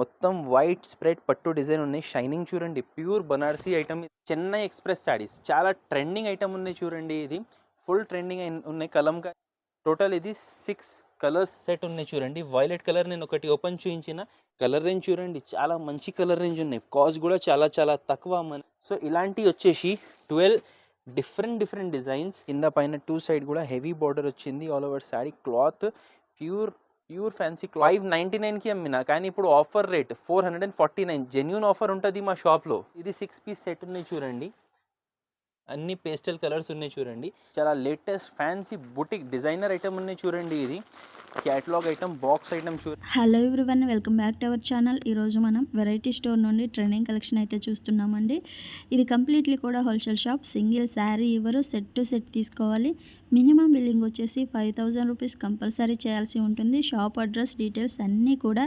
మొత్తం white spread పట్టు design ఉన్నాయి. షైనింగ్ చూడండి pure Banarasi item Chennai express saris చాలా ట్రెండింగ్ ఐటమ్ ఉన్నాయి చూడండి ఇది. ఫుల్ ట్రెండింగ్ ఉన్నాయి. కలంకా టోటల్ ఇది సిక్స్ కలర్స్ సెట్ ఉన్నాయి చూడండి. వైలెట్ కలర్ నేను ఒకటి ఓపెన్ చూపించిన కలర్ రేంజ్ చూడండి చాలా మంచి కలర్ రేంజ్ ఉన్నాయి. కాస్ట్ కూడా చాలా చాలా తక్కువ మన సో ఇలాంటివి వచ్చేసి ట్వెల్వ్ డిఫరెంట్ డిఫరెంట్ డిజైన్స్ కింద పైన టూ సైడ్ కూడా హెవీ బార్డర్ వచ్చింది. All over sari cloth pure pure fancy Clive ninety నైన్కి అమ్మిన కానీ ఇప్పుడు offer rate four hundred and forty nine. Genuine offer ఉంటుంది మా షాప్లో. ఇది సిక్స్ పీస్ సెట్ ఉన్నాయి చూడండి. అన్ని పేస్టల్ కలర్స్ ఉన్నాయి చూడండి. చాలా latest fancy boutique designer item ఉన్నాయి చూడండి ఇది. Catalogue item box item chew hello everyone welcome back to our channel ఈరోజు మనం వెరైటీ స్టోర్ నుండి ట్రెండింగ్ కలెక్షన్ అయితే చూస్తున్నామండి. ఇది కంప్లీట్లీ కూడా హోల్సేల్ షాప్ సింగిల్ శారీ ఇవ్వరు సెట్ టు సెట్ తీసుకోవాలి. మినిమం బిల్లింగ్ వచ్చేసి ఫైవ్ థౌజండ్ రూపీస్ కంపల్సరీ చేయాల్సి ఉంటుంది. షాప్ అడ్రస్ డీటెయిల్స్ అన్నీ కూడా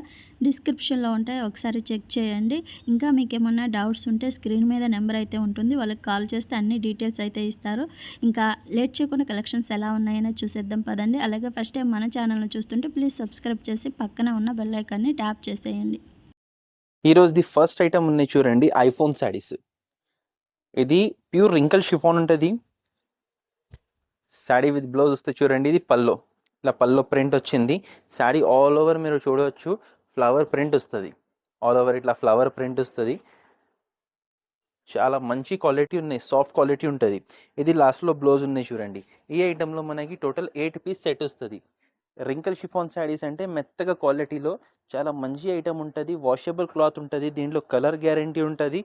డిస్క్రిప్షన్లో ఉంటాయి. ఒకసారి చెక్ చేయండి. ఇంకా మీకు ఏమన్నా డౌట్స్ ఉంటే స్క్రీన్ మీద నెంబర్ అయితే ఉంటుంది. వాళ్ళకి కాల్ చేస్తే అన్ని డీటెయిల్స్ అయితే ఇస్తారు. ఇంకా లేట్ చేయకుండా కలెక్షన్స్ ఎలా ఉన్నాయని చూసేద్దాం పదండి. అలాగే ఫస్ట్ టైం మన ఛానల్ చూస్తుంటే ప్లీజ్ సబ్స్క్రైబ్ చేసి పక్కన ఉన్న బెల్ ఐకాన్ని ట్యాప్ చేసేయండి. ఈరోజు ది ఫస్ట్ ఐటమ్ ఉన్నాయి చూడండి ఐఫోన్ శారీస్. ఇది ప్యూర్ రింకల్ షిఫాన్ ఉంటుంది. శాడీ విత్ బ్లౌజ్ వస్తే చూడండి ఇది పల్లో. ఇలా పల్లో ప్రింట్ వచ్చింది. శాడీ ఆల్ ఓవర్ మీరు చూడవచ్చు ఫ్లవర్ ప్రింట్ వస్తుంది. ఆల్ ఓవర్ ఇట్లా ఫ్లవర్ ప్రింట్ వస్తుంది. చాలా మంచి క్వాలిటీ ఉన్నాయి సాఫ్ట్ క్వాలిటీ ఉంటుంది. ఇది లాస్ట్లో బ్లౌజ్ ఉన్నాయి చూడండి. ఈ ఐటెంలో మనకి టోటల్ ఎయిట్ పీస్ సెట్ వస్తుంది. రింకల్ షిఫాన్ శారీస్ అంటే మెత్తగా క్వాలిటీలో చాలా మంచి ఐటమ్ ఉంటుంది వాషబుల్ క్లాత్ ఉంటుంది దీంట్లో కలర్ గ్యారంటీ ఉంటుంది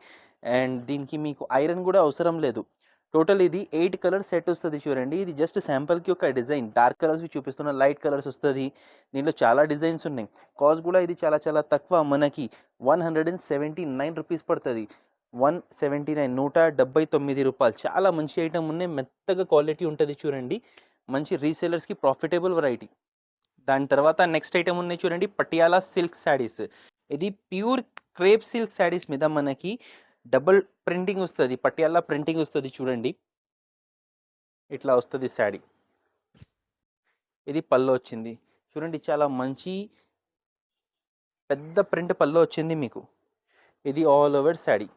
అండ్ దీనికి మీకు ఐరన్ కూడా అవసరం లేదు. టోటల్ ఇది ఎయిట్ కలర్ సెట్ వస్తుంది చూడండి. ఇది జస్ట్ శాంపుల్కి ఒక డిజైన్ డార్క్ కలర్స్ చూపిస్తున్న లైట్ కలర్స్ వస్తుంది. దీంట్లో చాలా డిజైన్స్ ఉన్నాయి. కాస్ట్ కూడా ఇది చాలా చాలా తక్కువ. మనకి one hundred and seventy nine rupees పడుతుంది. వన్ సెవెంటీ నైన్ నూట డెబ్బై తొమ్మిది రూపాయలు. చాలా మంచి ఐటమ్ ఉన్నాయి. మెత్తగా క్వాలిటీ ఉంటుంది చూడండి. మంచి రీసేలర్స్కి ప్రాఫిటబుల్ వెరైటీ దాని తర్వాత నెక్స్ట్ ఐటమ్ ఉన్నాయి చూడండి పటియాలా సిల్క్ శారీస్ ఇది ప్యూర్ క్రేప్ సిల్క్ శారీస్ మీద మనకి డబుల్ ప్రింటింగ్ వస్తుంది పటియాలా ప్రింటింగ్ వస్తుంది చూడండి. ఇట్లా వస్తుంది శారీ ఇది పళ్ళు వచ్చింది. చూడండి చాలా మంచి పెద్ద ప్రింట్ పళ్ళు వచ్చింది మీకు. ఇది ఆల్ ఓవర్ శారీ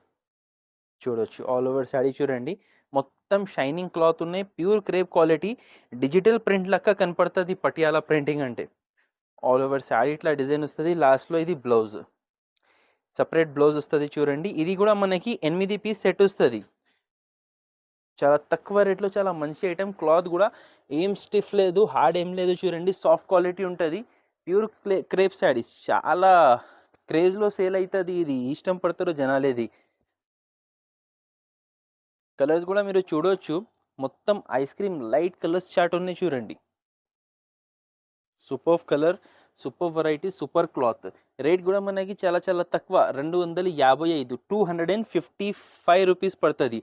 చూడొచ్చు ఆల్ ఓవర్ శారీ చూడండి. మొత్తం షైనింగ్ క్లాత్ ఉన్నాయి. Pure crepe quality. Digital print లెక్క కనపడుతుంది పటియాల ప్రింటింగ్ అంటే. ఆల్ ఓవర్ శారీ ఇట్లా డిజైన్ వస్తుంది. లాస్ట్లో ఇది బ్లౌజ్. సపరేట్ బ్లౌజ్ వస్తుంది చూడండి. ఇది కూడా మనకి ఎనిమిది పీస్ సెట్ వస్తుంది. చాలా తక్కువ రేట్లో చాలా మంచి ఐటమ్ క్లాత్ కూడా ఏం స్టిఫ్ లేదు హార్డ్ ఏం లేదు చూడండి. సాఫ్ట్ క్వాలిటీ ఉంటుంది. ప్యూర్ క్లే క్రేప్ శారీస్ చాలా క్రేజ్లో సేల్ అవుతుంది ఇది. ఇష్టం పడతారు జనాలేది కలర్స్ కూడా మీరు చూడవచ్చు మొత్తం ice cream light colours chart ఉన్నాయి చూడండి. Super colour super variety super cloth. Rate కూడా మనకి చాలా చాలా తక్కువ. రెండు వందల యాభై ఐదు two hundred and fifty five rupees పడుతుంది.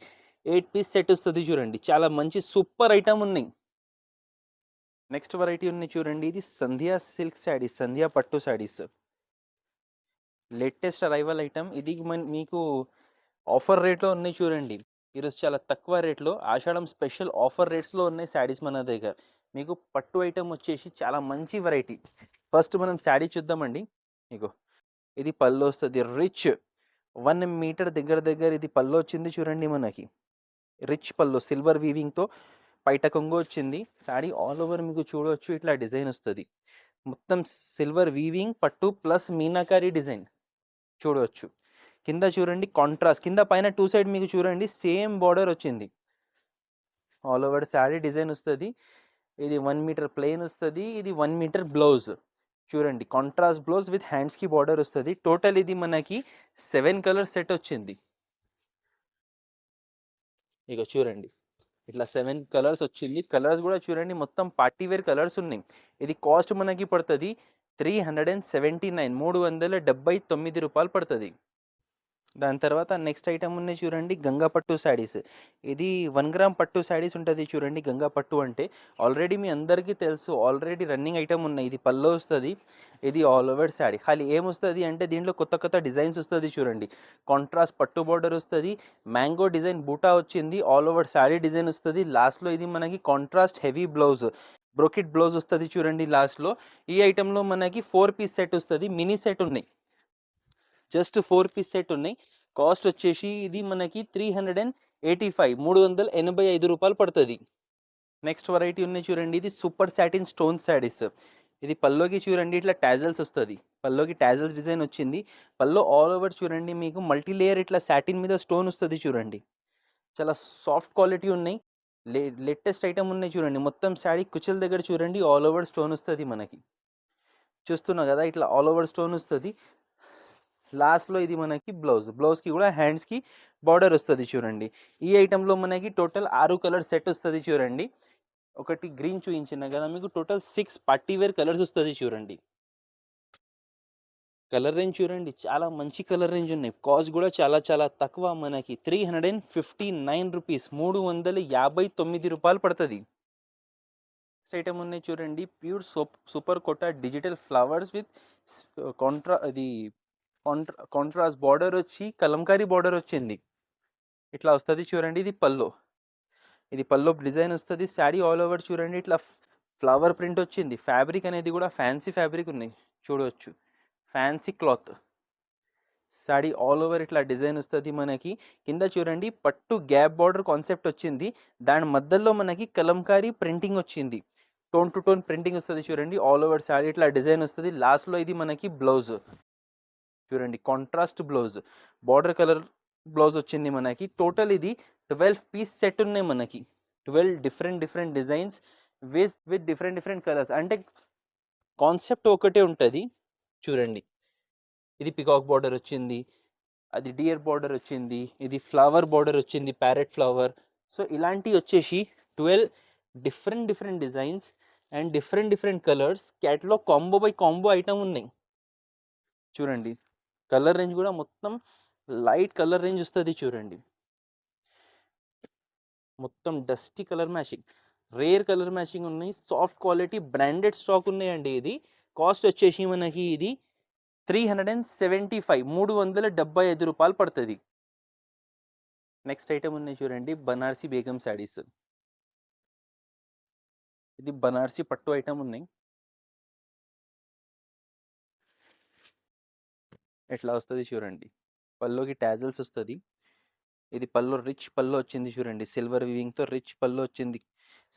ఎయిట్ పీస్ సెట్ వస్తుంది చూడండి. చాలా మంచి సూపర్ ఐటమ్ ఉన్నాయి. నెక్స్ట్ వెరైటీ ఉన్నాయి చూడండి. ఇది సంధ్యా సిల్క్ శారీస్ సంధ్యా పట్టు శారీస్. లేటెస్ట్ అరైవల్ ఐటమ్ ఇది మీకు ఆఫర్ రేట్లో ఉన్నాయి చూడండి. ఈరోజు చాలా తక్కువ రేట్లో ఆషాఢం స్పెషల్ ఆఫర్ రేట్స్లో ఉన్నాయి శారీస్ మన దగ్గర. మీకు పట్టు ఐటమ్ వచ్చేసి చాలా మంచి వెరైటీ. ఫస్ట్ మనం శాడీ చూద్దామండి. మీకు ఇది పళ్ళు వస్తుంది. రిచ్ వన్ మీటర్ దగ్గర దగ్గర ఇది పళ్ళు వచ్చింది చూడండి మనకి. రిచ్ పళ్ళు సిల్వర్ వీవింగ్తో పైట కొంగు వచ్చింది. శారీ ఆల్ ఓవర్ మీకు చూడవచ్చు ఇట్లా డిజైన్ వస్తుంది. మొత్తం సిల్వర్ వీవింగ్ పట్టు ప్లస్ మీనాకారి డిజైన్. చూడవచ్చు కింద చూడండి కాంట్రాస్ట్ కింద పైన టూ సైడ్ మీకు చూడండి సేమ్ బార్డర్ వచ్చింది. ఆల్ ఓవర్ శారీ డిజైన్ వస్తుంది. ఇది వన్ మీటర్ ప్లెయిన్ వస్తుంది. ఇది వన్ మీటర్ బ్లౌజ్ చూడండి కాంట్రాస్ట్ బ్లౌజ్ విత్ హ్యాండ్స్కి బార్డర్ వస్తుంది. టోటల్ ఇది మనకి సెవెన్ కలర్ సెట్ వచ్చింది. ఇక చూడండి ఇట్లా సెవెన్ కలర్స్ వచ్చింది. కలర్స్ కూడా చూడండి మొత్తం పార్టీ వేర్ కలర్స్ ఉన్నాయి. ఇది కాస్ట్ మనకి పడుతుంది three hundred and seventy nine మూడు వందల డెబ్బై తొమ్మిది రూపాయలు పడుతుంది. దాని తర్వాత నెక్స్ట్ ఐటమ్ ఉన్నాయి చూడండి గంగా పట్టు శారీస్. ఇది వన్ గ్రామ్ పట్టు శారీస్ ఉంటుంది చూడండి గంగా పట్టు అంటే. ఆల్రెడీ మీ అందరికీ తెలుసు ఆల్రెడీ రన్నింగ్ ఐటమ్ ఉన్నాయి. ఇది పల్లో వస్తుంది ఇది ఆల్ ఓవర్ శారీ. ఖాళీ ఏమొస్తుంది అంటే దీంట్లో కొత్త కొత్త డిజైన్స్ వస్తుంది చూడండి. కాంట్రాస్ట్ పట్టు బార్డర్ వస్తుంది మ్యాంగో డిజైన్ బూటా వచ్చింది ఆల్ ఓవర్ శారీ డిజైన్ వస్తుంది. లాస్ట్లో ఇది మనకి contrast heavy blouse brocade blouse వస్తుంది చూడండి లాస్ట్లో ఈ ఐటెంలో మనకి ఫోర్ పీస్ సెట్ వస్తుంది మినీ సెట్ ఉన్నాయి. జస్ట్ ఫోర్ పీస్ సెట్ ఉన్నాయి. కాస్ట్ వచ్చేసి ఇది మనకి three hundred and eighty five మూడు వందల ఎనభై ఐదు రూపాయలు పడుతుంది. నెక్స్ట్ వెరైటీ ఉన్నాయి చూడండి. ఇది సూపర్ సాటిన్ స్టోన్ శారీస్ ఇది పల్లోకి చూడండి ఇట్లా టాజల్స్ వస్తుంది. పల్లోకి టాజల్స్ డిజైన్ వచ్చింది. పల్లో ఆల్ ఓవర్ చూడండి మీకు మల్టీ లేయర్ ఇట్లా సాటిన్ మీద స్టోన్ వస్తుంది చూడండి. చాలా సాఫ్ట్ క్వాలిటీ ఉన్నాయి. లే లేటెస్ట్ ఐటమ్ ఉన్నాయి చూడండి. మొత్తం శారీ కుచల దగ్గర చూడండి ఆల్ ఓవర్ స్టోన్ వస్తుంది మనకి. చూస్తున్నా కదా ఇట్లా ఆల్ ఓవర్ స్టోన్ వస్తుంది. లాస్ట్లో ఇది మనకి బ్లౌజ్. బ్లౌజ్కి కూడా హ్యాండ్స్కి బార్డర్ వస్తుంది చూడండి. ఈ ఐటెంలో మనకి టోటల్ ఆరు కలర్ సెట్ వస్తుంది చూడండి. ఒకటి గ్రీన్ చూపించిన కదా మీకు total six party wear colours వస్తుంది చూడండి. కలర్ రేంజ్ చూడండి చాలా మంచి కలర్ రేంజ్ ఉన్నాయి. కాస్ట్ కూడా చాలా చాలా తక్కువ మనకి. Three hundred and fifty nine rupees మూడు వందల యాభై తొమ్మిది రూపాయలు పడుతుంది. నెక్స్ట్ ఐటమ్ ఉన్నాయి చూడండి. Pure soap super Kota digital flowers with Contra అది కాంట్రా కాంట్రాస్ట్ బార్డర్ వచ్చి కలంకారీ బార్డర్ వచ్చింది. ఇట్లా వస్తుంది చూడండి ఇది పల్లో. ఇది పల్లో డిజైన్ వస్తుంది శారీ ఆల్ ఓవర్ చూడండి ఇట్లా ఫ్లవర్ ప్రింట్ వచ్చింది. ఫ్యాబ్రిక్ అనేది కూడా ఫ్యాన్సీ ఫ్యాబ్రిక్ ఉన్నాయి చూడవచ్చు fancy cloth. Sari all over ఇట్లా డిజైన్ వస్తుంది మనకి. కింద చూడండి పట్టు గ్యాప్ బార్డర్ కాన్సెప్ట్ వచ్చింది. దాని మధ్యలో మనకి కలంకారీ ప్రింటింగ్ వచ్చింది. టోన్ టు టోన్ ప్రింటింగ్ వస్తుంది చూడండి ఆల్ ఓవర్ శారీ ఇట్లా డిజైన్ వస్తుంది. లాస్ట్లో ఇది మనకి బ్లౌజ్. చూడండి contrast blouse border colour blouse వచ్చింది మనకి. టోటల్ ఇది ట్వెల్వ్ పీస్ సెట్ ఉన్నాయి మనకి. Twelve different different designs with with different different colours అంటే కాన్సెప్ట్ ఒకటే ఉంటుంది. చూడండి. ఇది పికాక్ బార్డర్ వచ్చింది. అది డియర్ బార్డర్ వచ్చింది. ఇది ఫ్లవర్ బార్డర్ వచ్చింది. ప్యారెట్ ఫ్లవర్ సో ఇలాంటివి వచ్చేసి twelve different different designs and different different colours క్యాట్లో combo by combo item ఉన్నాయి. చూడండి. కలర్ రేంజ్ కూడా మొత్తం లైట్ కలర్ రేంజ్ వస్తుంది చూడండి. మొత్తం dusty colour matching. Rare colour matching ఉన్నాయి. సాఫ్ట్ క్వాలిటీ బ్రాండెడ్ స్టాక్ ఉన్నాయండి ఇది. కాస్ట్ వచ్చేసి మనకి ఇది three hundred and seventy five మూడు వందల డెబ్బై ఐదు రూపాయలు పడుతుంది. నెక్స్ట్ ఐటమ్ ఉన్నాయి చూడండి. బనార్సీ బేగం శారీస్. ఇది బనార్సీ పట్టు ఐటమ్ ఉన్నాయి. ఎట్లా వస్తుంది చూడండి. పల్లోకి ట్యాజల్స్ వస్తుంది. ఇది పళ్ళు రిచ్ పళ్ళు వచ్చింది చూడండి. సిల్వర్ వీవింగ్తో రిచ్ పళ్ళు వచ్చింది.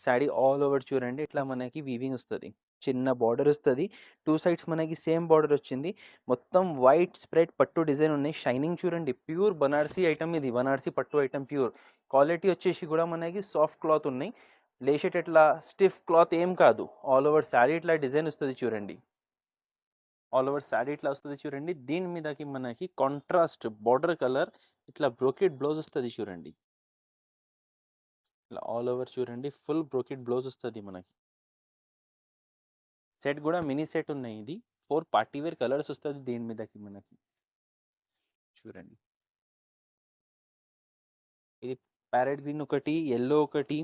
శారీ ఆల్ ఓవర్ చూడండి. ఇట్లా మనకి వీవింగ్ వస్తుంది. చిన్న బార్డర్ వస్తుంది. టూ సైడ్స్ మనకి సేమ్ బార్డర్ వచ్చింది. మొత్తం వైట్ స్ప్రెడ్ పట్టు డిజైన్ ఉన్నాయి. షైనింగ్ చూడండి. ప్యూర్ బనార్సీ ఐటమ్ ఇది. బనార్సీ పట్టు ఐటమ్ ప్యూర్. క్వాలిటీ వచ్చేసి కూడా మనకి సాఫ్ట్ క్లాత్ ఉన్నాయి. లేచేటట్లా స్టిఫ్ క్లాత్ ఏం కాదు. ఆల్ ఓవర్ శారీ ఇట్లా డిజైన్ వస్తుంది చూడండి. ఆల్ ఓవర్ శారీ ఇట్లా వస్తుంది చూడండి. దీని మీదకి మనకి కాంట్రాస్ట్ బార్డర్ కలర్ ఇట్లా బ్రోకెట్ బ్లౌజ్ వస్తుంది చూడండి. ఇట్లా ఆల్ ఓవర్ చూడండి. ఫుల్ బ్రోకెట్ బ్లౌజ్ వస్తుంది మనకి. సెట్ కూడా మినీ సెట్ ఉన్నాయి ఇది. ఫోర్ పార్టీ వేర్ కలర్స్ వస్తుంది దీని మీదకి మనకి. చూడండి. ఇది ప్యారెట్ గ్రీన్ ఒకటి ఎల్లో ఒకటి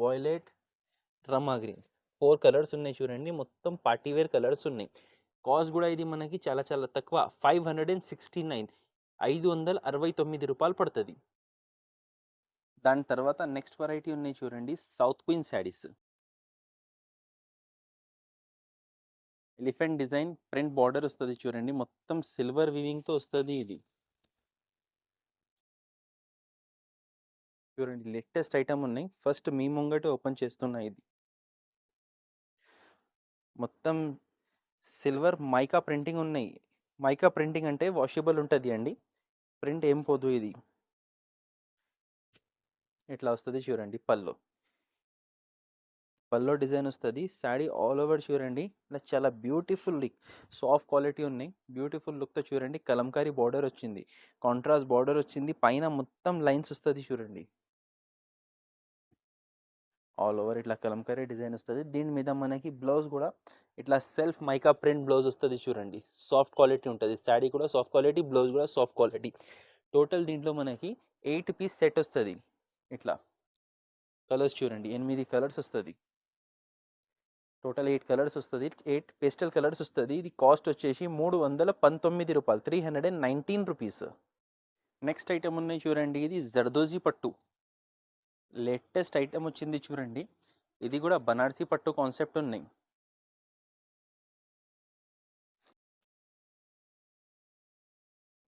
violet Rama green. Four colours ఉన్నాయి చూడండి. మొత్తం పార్టీ వేర్ కలర్స్ ఉన్నాయి. కాస్ట్ కూడా ఇది మనకి చాలా చాలా తక్కువ. Five hundred and sixty nine. ఐదు వందల అరవై తొమ్మిది రూపాయలు పడుతుంది. దాని తర్వాత నెక్స్ట్ వెరైటీ ఉన్నాయి చూడండి. South queen saris. Elephant design print border వస్తుంది చూడండి. మొత్తం సిల్వర్ వివింగ్తో వస్తుంది ఇది. చూడండి లేటెస్ట్ ఐటమ్ ఉన్నాయి. ఫస్ట్ మీ ముంగట ఓపెన్ చేస్తున్నా ఇది. మొత్తం సిల్వర్ మైకా ప్రింటింగ్ ఉన్నాయి. మైకా ప్రింటింగ్ అంటే వాషబుల్ ఉంటుంది అండి. ప్రింట్ ఏం పోదు ఇది. ఇట్లా వస్తుంది చూడండి పల్లో. పల్లో డిజైన్ వస్తుంది. శారీ ఆల్ ఓవర్ చూడండి. ఇలా చాలా బ్యూటిఫుల్ లుక్. సాఫ్ట్ క్వాలిటీ ఉన్నాయి. బ్యూటిఫుల్ లుక్తో చూడండి. కలంకారీ బార్డర్ వచ్చింది. కాంట్రాస్ట్ బార్డర్ వచ్చింది. పైన మొత్తం లైన్స్ వస్తుంది చూడండి. ఆల్ ఓవర్ ఇట్లా కలంకరీ డిజైన్ వస్తుంది. దీని మీద మనకి బ్లౌజ్ కూడా ఇట్లా సెల్ఫ్ మైకా ప్రింట్ బ్లౌజ్ వస్తుంది చూడండి. సాఫ్ట్ క్వాలిటీ ఉంటుంది. శాడీ కూడా సాఫ్ట్ క్వాలిటీ బ్లౌజ్ కూడా సాఫ్ట్ క్వాలిటీ. టోటల్ దీంట్లో మనకి ఎయిట్ పీస్ సెట్ వస్తుంది. ఇట్లా కలర్స్ చూడండి. ఎనిమిది కలర్స్ వస్తుంది. టోటల్ ఎయిట్ కలర్స్ వస్తుంది. ఎయిట్ పేస్టల్ కలర్స్ వస్తుంది. ఇది కాస్ట్ వచ్చేసి మూడు వందల పంతొమ్మిది రూపాయలు. Three hundred and nineteen rupees. Next item ఉన్నాయి చూడండి. ఇది జర్దోజీ పట్టు. లేటెస్ట్ ఐటెం వచ్చింది చూడండి. ఇది కూడా బనారసీ పట్టు కాన్సెప్ట్ ఉన్నాయి.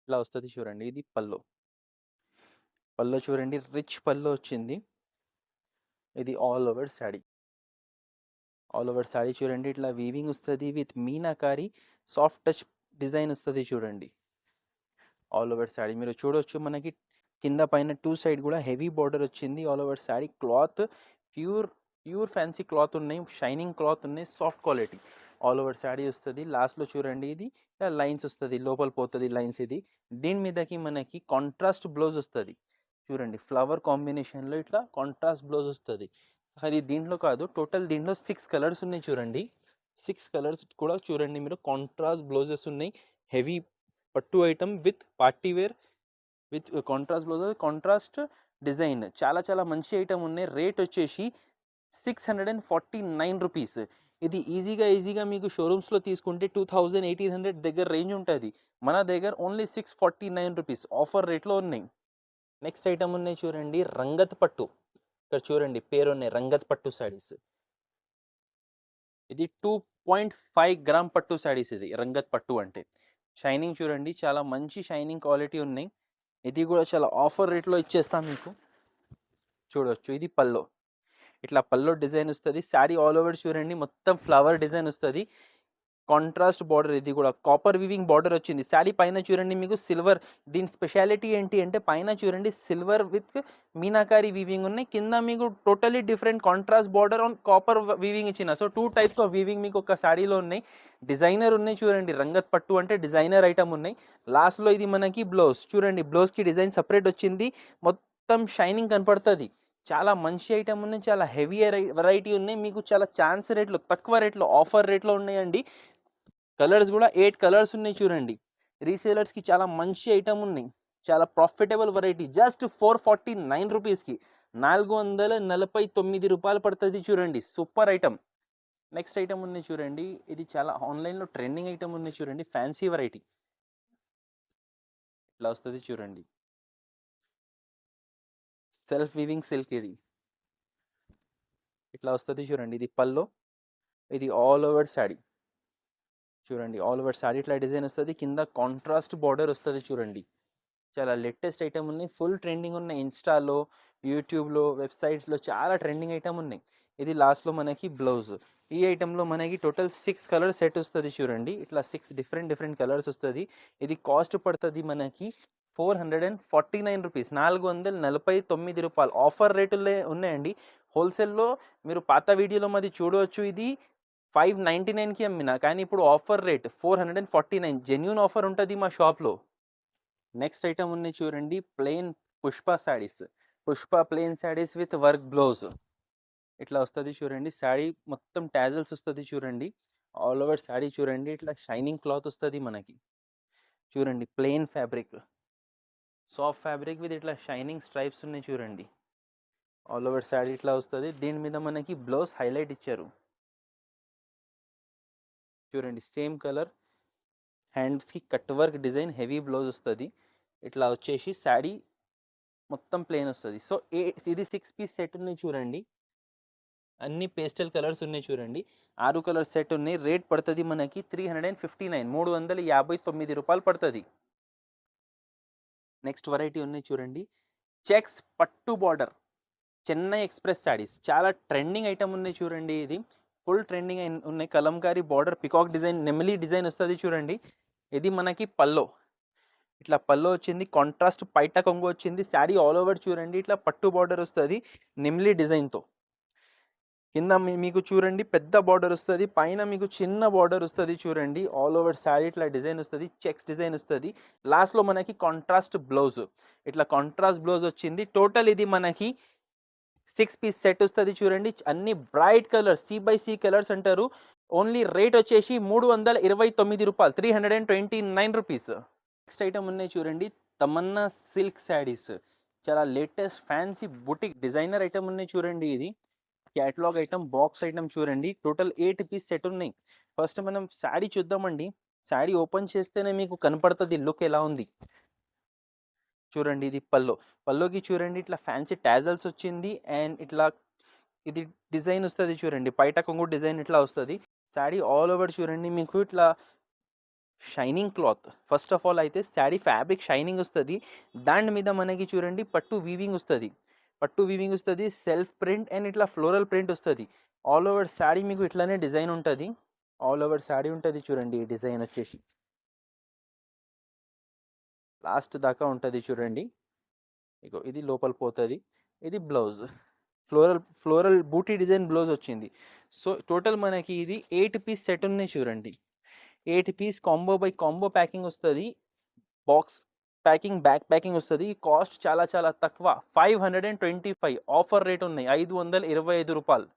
ఇట్లా వస్తుంది చూడండి. ఇది పల్లో పల్లో చూడండి. రిచ్ పల్లో వచ్చింది. ఇది all over sari all over sari చూడండి. ఇట్లా వీవింగ్ వస్తుంది with meenakari soft touch design వస్తుంది చూడండి. ఆల్ ఓవర్ శాడీ మీరు చూడవచ్చు మనకి కింద పైన టూ సైడ్ కూడా హెవీ బార్డర్ వచ్చింది. All over sari cloth pure pure fancy cloth ఉన్నాయి. షైనింగ్ క్లాత్ ఉన్నాయి. Soft quality. All over sari వస్తుంది. లాస్ట్లో చూడండి ఇది. లైన్స్ వస్తుంది. లోపల పోతుంది లైన్స్ ఇది. దీని మీదకి మనకి కాంట్రాస్ట్ బ్లౌజ్ వస్తుంది. చూడండి ఫ్లవర్ కాంబినేషన్లో ఇట్లా కాంట్రాస్ట్ బ్లౌజ్ వస్తుంది. అది దీంట్లో కాదు టోటల్ దీంట్లో సిక్స్ కలర్స్ ఉన్నాయి చూడండి. సిక్స్ కలర్స్ కూడా చూడండి మీరు కాంట్రాస్ట్ బ్లౌజెస్ ఉన్నాయి. హెవీ పట్టు item with party wear with contrast blouse contrast design. చాలా చాలా మంచి ఐటమ్ ఉన్నాయి. రేట్ వచ్చేసి six hundred and forty nine rupees. ఇది ఈజీగా ఈజీగా మీకు షోరూమ్స్లో తీసుకుంటే టూ థౌజండ్ ఎయిటీన్ హండ్రెడ్ దగ్గర రేంజ్ ఉంటుంది. మన దగ్గర only six forty nine rupees offer రేట్లో ఉన్నాయి. నెక్స్ట్ ఐటమ్ ఉన్నాయి చూడండి. రంగత్ పట్టు. ఇక్కడ చూడండి పేరు ఉన్నాయి రంగత్ పట్టు శారీస్. ఇది టూ పాయింట్ ఫైవ్ గ్రామ్ పట్టు శారీస్ ఇది. రంగత్ పట్టు అంటే. షైనింగ్ చూడండి. చాలా మంచి షైనింగ్ క్వాలిటీ ఉన్నాయి. ఇది కూడా చాలా ఆఫర్ రేట్లో ఇచ్చేస్తాం మీకు. చూడొచ్చు. ఇది పల్లో. ఇట్లా పల్లో డిజైన్ వస్తుంది. శారీ ఆల్ ఓవర్ చూడండి. మొత్తం ఫ్లవర్ డిజైన్ వస్తుంది. కాంట్రాస్ట్ బార్డర్ ఇది కూడా. కాపర్ వివింగ్ బార్డర్ వచ్చింది. శారీ పైన చూడండి మీకు సిల్వర్ దీని స్పెషాలిటీ ఏంటి అంటే పైన చూడండి సిల్వర్ విత్ మీనాకారి వీవింగ్ ఉన్నాయి. కింద మీకు totally different contrast border on copper weaving ఇచ్చిన. So two types of weaving మీకు ఒక శారీలో ఉన్నాయి. డిజైనర్ ఉన్నాయి చూడండి. రంగత్ పట్టు అంటే డిజైనర్ ఐటమ్ ఉన్నాయి. లాస్ట్లో ఇది మనకి బ్లౌజ్ చూడండి బ్లౌజ్కి డిజైన్ సపరేట్ వచ్చింది. మొత్తం షైనింగ్ కనపడుతుంది. చాలా మంచి ఐటమ్ ఉన్నాయి. చాలా హెవీ వెరైటీ ఉన్నాయి. మీకు చాలా ఛాన్స్ రేట్లో తక్కువ రేట్లో ఆఫర్ రేట్లో ఉన్నాయండి. కలర్స్ కూడా ఎయిట్ కలర్స్ ఉన్నాయి చూడండి. రీసేలర్స్కి చాలా మంచి ఐటమ్ ఉన్నాయి. చాలా profitable variety just four forty nine రూపీస్కి నాలుగు వందల నలభై తొమ్మిది రూపాయలు పడుతుంది చూడండి. సూపర్ ఐటమ్ నెక్స్ట్ ఐటమ్ ఉన్నాయి చూడండి. ఇది చాలా ఆన్లైన్లో ట్రెండింగ్ ఐటమ్ ఉన్నాయి చూడండి. ఫ్యాన్సీ వెరైటీ ఇట్లా వస్తుంది చూడండి. సెల్ఫ్ వీవింగ్ సిల్క్ ఇది. ఇట్లా వస్తుంది చూడండి. ఇది పల్లో ఇది ఆల్ ఓవర్ శాడీ చూడండి. ఆల్ ఓవర్ శారీ ఇట్లా డిజైన్ వస్తుంది. కింద కాంట్రాస్ట్ బార్డర్ వస్తుంది చూడండి. చాలా లేటెస్ట్ ఐటమ్ ఉన్నాయి. ఫుల్ ట్రెండింగ్ ఉన్నాయి. ఇన్స్టాలో యూట్యూబ్లో వెబ్సైట్స్లో చాలా ట్రెండింగ్ ఐటమ్ ఉన్నాయి. ఇది లాస్ట్లో మనకి బ్లౌజ్. ఈ ఐటెంలో మనకి టోటల్ సిక్స్ కలర్ సెట్ వస్తుంది చూడండి. ఇట్లా సిక్స్ డిఫరెంట్ డిఫరెంట్ కలర్స్ వస్తుంది. ఇది కాస్ట్ పడుతుంది మనకి four hundred and forty nine rupees. నాలుగు వందల నలభై తొమ్మిది రూపాయలు. ఆఫర్ రేటులే ఉన్నాయండి. హోల్సేల్లో మీరు పాత వీడియోలో మాది చూడవచ్చు. ఇది ఫైవ్ నైంటీ నైన్కి అమ్మిన కానీ ఇప్పుడు offer rate four hundred and forty nine genuine offer ఉంటుంది మా షాప్లో. నెక్స్ట్ ఐటమ్ ఉన్నాయి చూడండి plain Pushpa saris. Pushpa plain saris with work blouse ఇట్లా వస్తుంది చూడండి శారీ మొత్తం ట్యాజల్స్ వస్తుంది చూడండి. ఆల్ ఓవర్ శారీ చూడండి ఇట్లా షైనింగ్ క్లాత్ వస్తుంది మనకి. చూడండి plain fabric soft fabric with ఇట్లా షైనింగ్ స్ట్రైప్స్ ఉన్నాయి చూడండి. ఆల్ ఓవర్ శారీ ఇట్లా వస్తుంది. దీని మీద మనకి బ్లౌజ్ హైలైట్ ఇచ్చారు. చూడండి సేమ్ కలర్. హ్యాండ్స్కి cut work design heavy blouse వస్తుంది. ఇట్లా వచ్చేసి శారీ మొత్తం ప్లెయిన్ వస్తుంది. సో ఏ ఇది సిక్స్ పీస్ సెట్ ఉన్నాయి చూడండి. అన్ని పేస్టల్ కలర్స్ ఉన్నాయి చూడండి. ఆరు కలర్ సెట్ ఉన్నాయి. రేట్ పడుతుంది మనకి three hundred and fifty nine. మూడు వందల యాభై తొమ్మిది రూపాయలు పడుతుంది. నెక్స్ట్ వెరైటీ ఉన్నాయి చూడండి. చెక్స్ పట్టు బార్డర్. చెన్నై ఎక్స్ప్రెస్ శారీస్. చాలా ట్రెండింగ్ ఐటమ్ ఉన్నాయి చూడండి ఇది. ఫుల్ ట్రెండింగ్ ఉన్నాయి. కలంకారీ బార్డర్ పికాక్ డిజైన్ నెమిలీ డిజైన్ వస్తుంది చూడండి. ఇది మనకి పల్లో. ఇట్లా పల్లో వచ్చింది కాంట్రాస్ట్ పైట కొంగు వచ్చింది శారీ ఆల్ ఓవర్ చూడండి ఇట్లా పట్టు బార్డర్ వస్తుంది నెమిలీ డిజైన్తో కింద మీకు చూడండి పెద్ద బార్డర్ వస్తుంది పైన మీకు చిన్న బార్డర్ వస్తుంది చూడండి ఆల్ ఓవర్ శారీ ఇట్లా డిజైన్ వస్తుంది చెక్స్ డిజైన్ వస్తుంది. లాస్ట్లో మనకి కాంట్రాస్ట్ బ్లౌజ్. ఇట్లా కాంట్రాస్ట్ బ్లౌజ్ వచ్చింది టోటల్ ఇది మనకి సిక్స్ పీస్ సెట్ వస్తుంది చూడండి. అన్ని bright colours C by C colours అంటారు. ఓన్లీ రేట్ వచ్చేసి మూడు వందల ఇరవై తొమ్మిది రూపాయలు three hundred and twenty nine rupees. Next item ఉన్నాయి చూడండి. తమన్నా సిల్క్ శారీస్. చాలా latest fancy boutique designer item ఉన్నాయి చూడండి ఇది. క్యాటలాగ్ ఐటమ్ బాక్స్ ఐటమ్ చూడండి. టోటల్ ఎయిట్ పీస్ సెట్ ఉన్నాయి. ఫస్ట్ మనం శారీ చూద్దామండి. శారీ ఓపెన్ చేస్తేనే మీకు కనపడుతుంది లుక్ ఎలా ఉంది. చూడండి ఇది పల్లో. పల్లోకి చూడండి ఇట్లా ఫ్యాన్సీ టాజల్స్ వచ్చింది అండ్ ఇట్లా ఇది డిజైన్ వస్తుంది చూడండి. పైట కొంగు డిజైన్ ఇట్లా వస్తుంది. శారీ ఆల్ ఓవర్ చూడండి మీకు ఇట్లా shining cloth. First of all అయితే శారీ ఫ్యాబ్రిక్ షైనింగ్ వస్తుంది. దాని మీద మనకి చూడండి పట్టు వీవింగ్ వస్తుంది. పట్టు వీవింగ్ వస్తుంది సెల్ఫ్ ప్రింట్ అండ్ ఇట్లా ఫ్లోరల్ ప్రింట్ వస్తుంది. ఆల్ ఓవర్ శారీ మీకు ఇట్లానే డిజైన్ ఉంటుంది. ఆల్ ఓవర్ శారీ ఉంటుంది చూడండి ఈ డిజైన్ వచ్చేసి. లాస్ట్ దాకా ఉంటుంది చూడండి. ఇగో ఇది లోపల పోతుంది. ఇది బ్లౌజ్. ఫ్లోరల్ ఫ్లోరల్ బూటీ డిజైన్ బ్లౌజ్ వచ్చింది. సో టోటల్ మనకి ఇది ఎయిట్ పీస్ సెట్ ఉన్నాయి చూడండి. Eight piece combo by combo packing వస్తుంది. బాక్స్ ప్యాకింగ్ బ్యాక్ ప్యాకింగ్ వస్తుంది. కాస్ట్ చాలా చాలా తక్కువ. Five hundred and twenty five offer rate ఉన్నాయి. ఐదు వందల ఇరవై ఐదు రూపాయలు.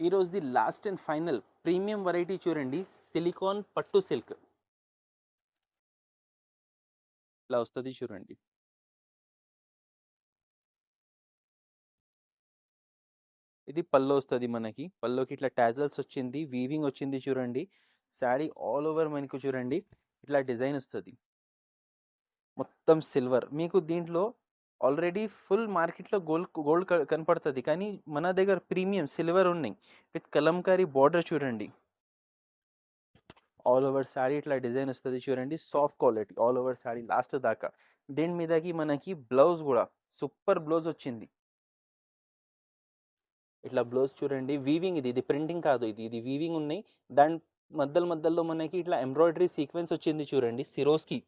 ఈరోజుది last and final premium variety చూడండి. సిలికాన్ పట్టు సిల్క్. ఇట్లా వస్తుంది చూడండి. ఇది పల్లో వస్తుంది మనకి. పల్లోకి ఇట్లా టాజల్స్ వచ్చింది వీవింగ్ వచ్చింది చూడండి. శారీ ఆల్ ఓవర్ మనకు చూడండి ఇట్లా డిజైన్ వస్తుంది. మొత్తం సిల్వర్. మీకు దీంట్లో ఆల్రెడీ ఫుల్ మార్కెట్లో గోల్డ్ గోల్డ్ కనపడుతుంది. కానీ మన దగ్గర ప్రీమియం సిల్వర్ ఉన్నాయి. విత్ కలంకారీ బార్డర్ చూడండి. ఆల్ ఓవర్ శారీ ఇట్లా డిజైన్ వస్తుంది చూడండి soft quality all over sari last దాకా. దీని మీదకి మనకి బ్లౌజ్ కూడా సూపర్ బ్లౌజ్ వచ్చింది. ఇట్లా బ్లౌజ్ చూడండి వీవింగ్ ఇది ఇది ప్రింటింగ్ కాదు ఇది ఇది వీవింగ్ ఉన్నాయి. దాని మధ్యలో మధ్యలో మనకి ఇట్లా ఎంబ్రాయిడరీ సీక్వెన్స్ వచ్చింది చూడండి సిరోస్కి.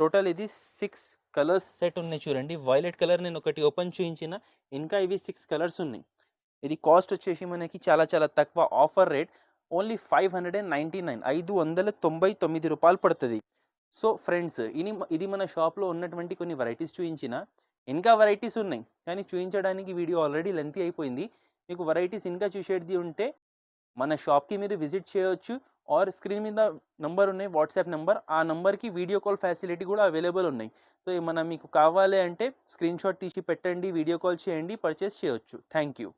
టోటల్ ఇది సిక్స్ కలర్స్ సెట్ ఉన్నాయి చూడండి. వైలెట్ కలర్ నేను ఒకటి ఓపెన్ చూపించిన ఇంకా ఇవి సిక్స్ కలర్స్ ఉన్నాయి. ఇది కాస్ట్ వచ్చేసి మనకి చాలా చాలా తక్కువ offer rate only five hundred and ninety nine ఐదు వందల తొంభై తొమ్మిది రూపాయలు పడుతుంది. సో ఫ్రెండ్స్ ఇది ఇది మన షాప్లో ఉన్నటువంటి కొన్ని వెరైటీస్ చూపించిన ఇంకా వెరైటీస్ ఉన్నాయి కానీ చూపించడానికి వీడియో ఆల్రెడీ లెంతీ అయిపోయింది. మీకు వెరైటీస్ ఇంకా చూసేది ఉంటే మన షాప్కి మీరు విజిట్ చేయవచ్చు ఆర్ స్క్రీన్ మీద నంబర్ ఉన్నాయి వాట్సాప్ నెంబర్ ఆ నెంబర్కి వీడియో కాల్ ఫెసిలిటీ కూడా అవైలబుల్ ఉన్నాయి. సో ఏమన్నా మీకు కావాలి అంటే స్క్రీన్ షాట్ తీసి పెట్టండి వీడియో కాల్ చేయండి పర్చేస్ చేయొచ్చు. Thank you